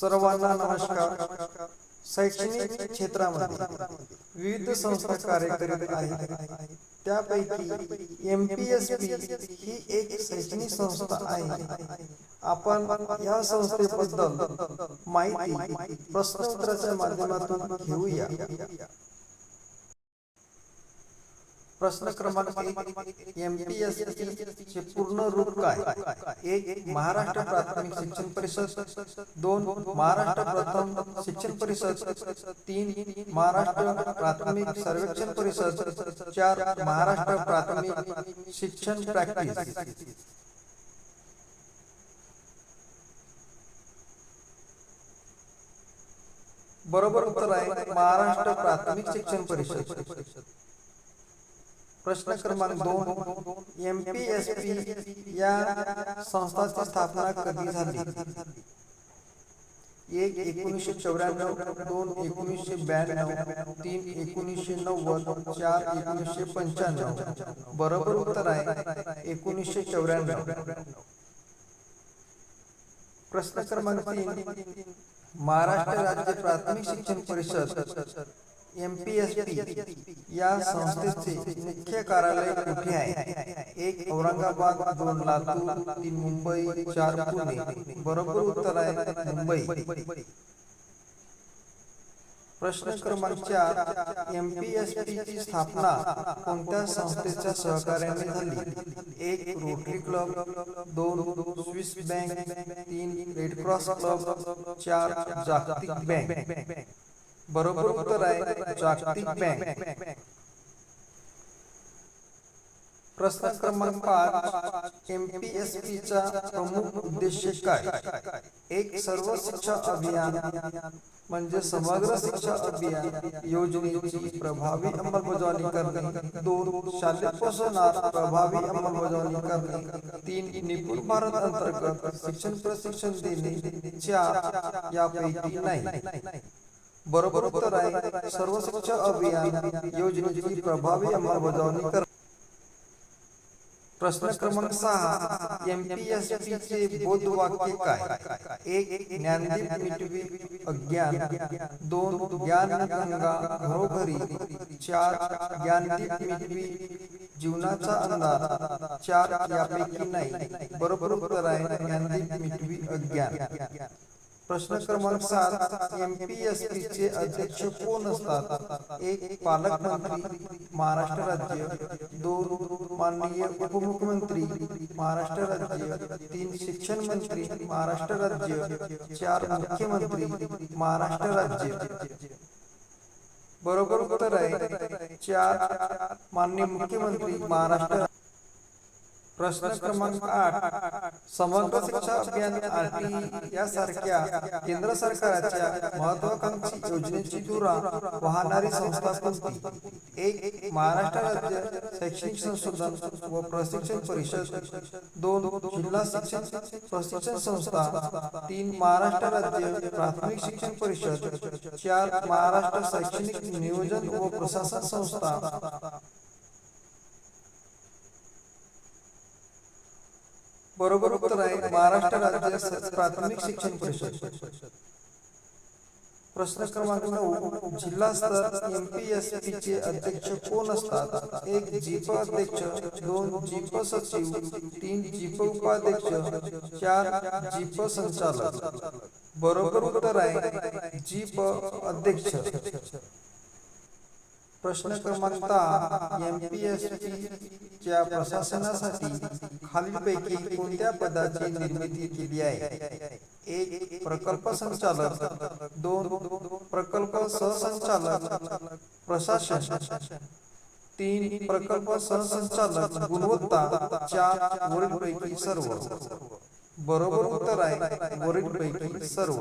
सर्वांना नमस्कार. शैक्षणिक क्षेत्रामध्ये विविध संस्था कार्य करीत ही एक शैक्षणिक संस्था आहे. आपण या संस्थेबद्दल माहिती प्रश्न उत्तराच्या माध्यमातून घेऊया. प्रश्न क्रमांक एम पी एस चे पूर्ण रूप काय? एक महाराष्ट्र प्राथमिक शिक्षण परिषद. दोन महाराष्ट्र प्रथम शिक्षण परिषद. तीन महाराष्ट्र प्राथमिक सर्वेक्षण परिषद. चार महाराष्ट्र प्राथमिक शिक्षण प्रॅक्टिस. बरोबर उत्तर आहे महाराष्ट्र प्राथमिक शिक्षण परिषद. प्रश्न क्रमांक दोन एम पी एस पी या संस्थाची स्थापना कधी झाली? एक एकोणीसशे चौऱ्याण्णव, दोन एकोणीसशे ब्याण्णव, तीन एकोणीसशे नव्वद, चार एकोणीसशे पंच्याण्णव. बरोबर उत्तर आहे एकोणीसशे चौऱ्याण्णव. प्रश्न क्रमांक तीन, महाराष्ट्र राज्य प्राथमिक शिक्षण परिषद. एम पी एस पी या संस्थेचे मुख्य कार्यालय कुठे आहे? एक औरंगाबाद, दोन लातूर, तीन मुंबई, चार पुणे. बरोबर उत्तर आहे मुंबई. प्रश्न क्रमांक चार एम पी ची स्थापना कोणत्या संस्थेच्या सहकार्याने झाली? एक रोटरी क्लब दोन स्विस बँक तीन रेड क्रॉस क्लब चार जागतिक बँक बरोबर उत्तर आहे जागतिक बँक प्रश्न क्रमांक पाच एम पी एस पी चा प्रमुख उद्देश काय? एक सर्व शिक्षा अभियान, म्हणजे समग्र शिक्षा अभियान योजनेची प्रभावी अंमलबजावणी करणे. दोन शालेय पोषणात प्रभावी अंमलबजावणी करणे. तीन, निपुण भारत अंतर्गत शिक्षण प्रशिक्षण देणे. चार, यापैकी नाही. बरोबर उत्तर सर्व शिक्षा अभियान प्रभावी कर. प्रश्न क्रमांक सहा चे बोध वाक्य काय? एक, ज्ञानदीप मिटवी, अज्ञान. दोन ज्ञान गंगा घरोघरी. चार, ज्ञानदीप मिटवी, जीवनाचा चार, यापैकी नाही. बरोबर उत्तर आहे ज्ञानदीप मिटवी, अज्ञान. प्रश्न क्रमांक सात एम पी एस पी चे अध्यक्ष कोण असतात एक पालकमंत्री महाराष्ट्र राज्य दोन माननीय उपमुख्यमंत्री महाराष्ट्र राज्य तीन शिक्षण मंत्री महाराष्ट्र राज्य चार मुख्यमंत्री महाराष्ट्र राज्य बरोबर उत्तर आहे चार माननीय मुख्यमंत्री महाराष्ट्र प्रश्न क्रमांक आठ समग्र शिक्षा अभियान आरटी यासारख्या केंद्र सरकारच्या महत्वाकांक्षी योजनेची धुरा वाहणारी संस्था कोणती? एक, महाराष्ट्र राज्य शैक्षणिक संशोधन व प्रशिक्षण परिषद. दोन, जिल्हा शिक्षण प्रशिक्षण संस्था. तीन, महाराष्ट्र राज्य प्राथमिक शिक्षण परिषद. चार, महाराष्ट्र शैक्षणिक नियोजन व प्रशासन संस्था. बरोबर उत्तर आहे महाराष्ट्र राज्य प्राथमिक शिक्षण परिषद. प्रश्न क्रमांक नऊ जिल्हा स्तर एम पी एस पी चे अध्यक्ष कोण असतात? एक जीप अध्यक्ष दोन जीप सचिव तीन जीप उपाध्यक्ष चार जीप संचालक. बरोबर उत्तर आहे जीप अध्यक्ष. प्रश्न क्रमांक एम पी एस च्या प्रशासनासाठी खालीलपैकी कोणत्या पदाची निर्मिती केली आहे? एक प्रकल्प संचालक दोन प्रकल्प सहसंचालक प्रशासन तीन प्रकल्प सहसंचालक गुणवत्ता चार वरीलपैकी सर्व. बरोबर उत्तर आहे वरीलपैकी सर्व.